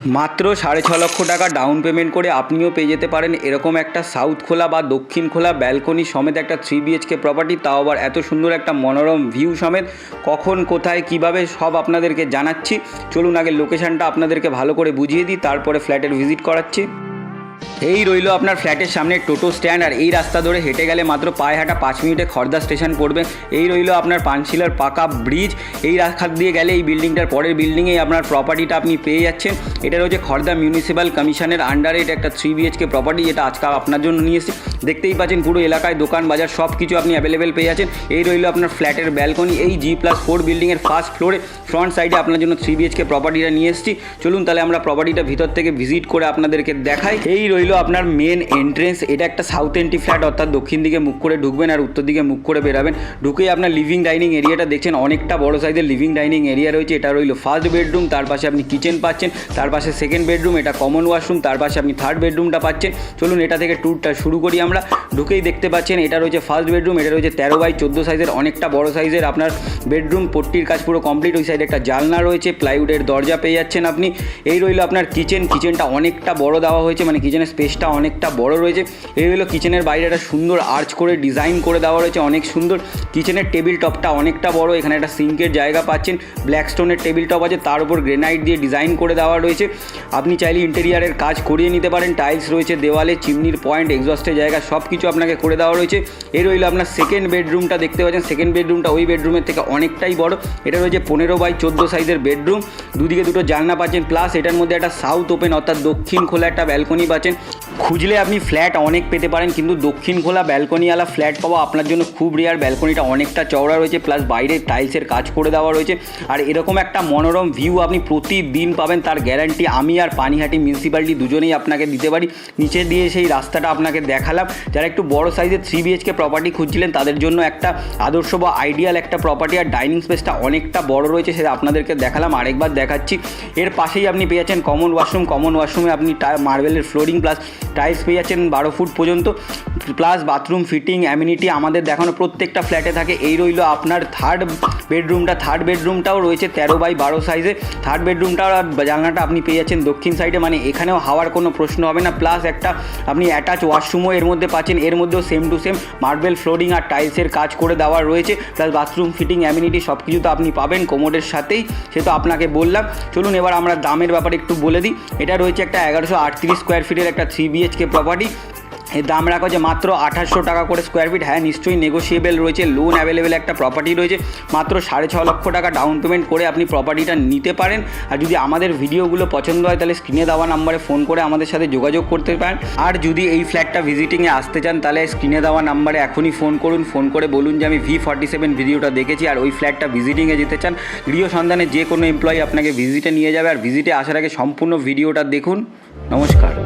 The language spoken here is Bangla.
মাত্র সাড়ে ছ লক্ষ টাকা ডাউন পেমেন্ট করে আপনিও পেয়ে যেতে পারেন এরকম একটা সাউথ খোলা বা দক্ষিণ খোলা ব্যালকনি সমেত একটা থ্রি বিএচকে প্রপার্টি তাও আবার এত সুন্দর একটা মনোরম ভিউ সমেত। কখন, কোথায়, কীভাবে সব আপনাদেরকে জানাচ্ছি। চলুন আগে লোকেশানটা আপনাদেরকে ভালো করে বুঝিয়ে দিই, তারপরে ফ্ল্যাটের ভিজিট করাচ্ছি। এই রইল আপনার ফ্ল্যাটের সামনে টোটো স্ট্যান্ড, আর এই রাস্তা ধরে হেঁটে গেলে মাত্র পায়ে হাঁটা পাঁচ মিনিটে খর্দা স্টেশন পড়বে। এই রইল আপনার পানশিলার পাকা ব্রিজ। এই রাস্তা দিয়ে গেলে এই বিল্ডিংটার পরের বিল্ডিংয়েই আপনার প্রপার্টিটা আপনি পেয়ে যাচ্ছেন। এটা রয়েছে খর্দা মিউনিসিপ্যাল কমিশনের আন্ডারে এটা একটা থ্রি বিএচকে প্রপার্টি যেটা আজকে আপনার জন্য নিয়ে এসেছি। দেখতেই পাচ্ছেন পুরো এলাকায় দোকান, বাজার সব কিছু আপনি অ্যাভেলেবেল পেয়ে যাচ্ছেন। এই রইল আপনার ফ্ল্যাটের ব্যালকনি এই জি প্লাস ফোর বিল্ডিংয়ের ফার্স্ট ফ্লোরে ফ্রন্ট সাইডে আপনার জন্য থ্রি বিএচকে প্রপার্টিটা নিয়ে এসেছি। চলুন তাহলে আমরা প্রপার্টিটা ভিতর থেকে ভিজিট করে আপনাদেরকে দেখাই। এই রইল আপনার মেন এন্ট্রেন্স এটা একটা সাউথ এন্ট্রি ফ্ল্যাট অর্থাৎ দক্ষিণ দিকে মুখ করে ঢুকবেন আর উত্তর দিকে মুখ করে বেরাবেন। ঢুকেই আপনার লিভিং ডাইনিং এরিয়াটা দেখছেন। অনেকটা বড় সাইজের লিভিং ডাইনিং এরিয়া রয়েছে। এটা রইল ফার্স্ট বেডরুম তার পাশে আপনি কিচেন পাচ্ছেন। তার পাশে সেকেন্ড বেডরুম এটা কমন ওয়াশরুম তার পাশে আপনি থার্ড বেডরুমটা পাচ্ছেন। চলুন এটা থেকে ট্যুরটা শুরু করি আমরা। ঢুকেই দেখতে পাচ্ছেন, এটা রয়েছে ফার্স্ট বেডরুম এটা রয়েছে তেরো বাই চোদ্দ সাইজের অনেকটা বড় সাইজের আপনার বেডরুম পট্টির কাজ পুরো কমপ্লিট, ওই সাইডে একটা জালনা রয়েছে, প্লাইউডের দরজা পেয়ে যাচ্ছেন আপনি। এই রইল আপনার কিচেন, কিচেনটা অনেকটা বড় দেওয়া হয়েছে মানে কিচেনের স্পেসটা অনেকটা বড় রয়েছে। এই হলো কিচেনের বাইরে একটা সুন্দর আর্চ করে ডিজাইন করে দেওয়া রয়েছে, অনেক সুন্দর। কিচেনের টেবিল টপটা অনেকটা বড়, এখানে একটা সিঙ্কের জায়গা পাচ্ছেন, ব্ল্যাক স্টোনের টেবিল টপ আছে, তার উপর গ্রেনাইট দিয়ে ডিজাইন করে দেওয়া রয়েছে। আপনি চাইলে ইন্টেরিয়ারের কাজ করিয়ে নিতে পারেন, টাইলস রয়েছে, দেওয়ালে, চিমনির পয়েন্ট, এক্সস্টের জায়গা সব কিছু আপনাকে করে দেওয়া রয়েছে। এই রইল আপনার সেকেন্ড বেডরুমটা দেখতে পাচ্ছেন সেকেন্ড বেডরুমটা ওই বেডরুমের থেকে অনেকটাই বড়। এটা রয়েছে পনেরো বাই চোদ্দ সাইজের বেডরুম। দুদিকে দুটো জানলা পাচ্ছেন, প্লাস এটার মধ্যে একটা সাউথ ওপেন অর্থাৎ দক্ষিণ খোলা একটা ব্যালকনি পাচ্ছেন। খুঁজলে আপনি ফ্ল্যাট অনেক পেতে পারেন, কিন্তু দক্ষিণ খোলা ব্যালকনিওয়ালা ফ্ল্যাট পাওয়া আপনার জন্য খুব রেয়ার ব্যালকনিটা অনেকটা চওড়া রয়েছে প্লাস বাইরে টাইলসের কাজ করে দেওয়া রয়েছে। আর এরকম একটা মনোরম ভিউ আপনি প্রতিদিন পাবেন, তার গ্যারান্টি আমি আর পানিহাটি মিউনিসিপ্যালিটি দুজনেই আপনাকে দিতে পারি। নিচে দিয়ে সেই রাস্তাটা আপনাকে দেখালাম। যারা একটু বড় সাইজের থ্রি বিএচকে প্রপার্টি খুঁজছিলেন, তাদের জন্য একটা আদর্শ বা আইডিয়াল একটা প্রপার্টি আর ডাইনিং স্পেসটা অনেকটা বড় রয়েছে সেটা আপনাদেরকে দেখালাম। আরেকবার দেখাচ্ছি। এর পাশেই আপনি পেয়ে যাচ্ছেন কমন ওয়াশরুম কমন ওয়াশরুমে আপনি মার্বেলের ফ্লোরিং প্লাস টাইলস পেয়ে যাচ্ছেন বারো ফুট পর্যন্ত। প্লাস বাথরুম ফিটিং অ্যামিনিটি আমাদের দেখানো প্রত্যেকটা ফ্ল্যাটে থাকে। এই রইল আপনার থার্ড বেডরুমটা থার্ড বেডরুমটাও রয়েছে তেরো বাই বারো সাইজে থার্ড বেডরুমটা জানলাটা আপনি পেয়ে যাচ্ছেন দক্ষিণ সাইডে মানে এখানেও হাওয়ার কোনো প্রশ্ন হবে না। প্লাস একটা আপনি অ্যাটাচ ওয়াশরুমও এর মধ্যে পাচ্ছেন। এর মধ্যেও same to same marble flooring আর টাইলসের কাজ করে দেওয়া রয়েছে। প্লাস বাথরুম ফিটিং অ্যামিনিটি সব কিছু তো আপনি পাবেন কোমোডের সাথেই। সে তো আপনাকে বললাম। চলুন এবার আমরা দামের ব্যাপারে একটু বলে দিই। এটা রয়েছে একটা এগারোশো আটত্রিশ স্কোয়ার ফিটের একটা থ্রি বিএচকে প্রপার্টি এর দাম রাখা হচ্ছে মাত্র আঠাশশো টাকা করে স্কোয়ার ফিট হ্যাঁ নিশ্চয়ই নেগোসিয়েবল রয়েছে। লোন অ্যাভেলেবেল একটা প্রপার্টি রয়েছে। মাত্র সাড়ে ছ লক্ষ টাকা ডাউন পেমেন্ট করে আপনি প্রপার্টিটা নিতে পারেন। আর যদি আমাদের ভিডিওগুলো পছন্দ হয়, তাহলে স্ক্রিনে দেওয়া নাম্বারে ফোন করে আমাদের সাথে যোগাযোগ করতে পারেন। আর যদি এই ফ্ল্যাটটা ভিজিটিংয়ে আসতে চান, তাহলে স্ক্রিনে দেওয়া নাম্বারে এখনই ফোন করুন। ফোন করে বলুন যে, আমি ভি ফর্টি সেভেন ভিডিওটা দেখেছি, আর ওই ফ্ল্যাটটা ভিজিটিংয়ে যেতে চান। গৃহ সন্ধানে যে কোনো এমপ্লয়ি আপনাকে ভিজিটে নিয়ে যাবে। আর ভিজিটে আসার আগে সম্পূর্ণ ভিডিওটা দেখুন। নমস্কার।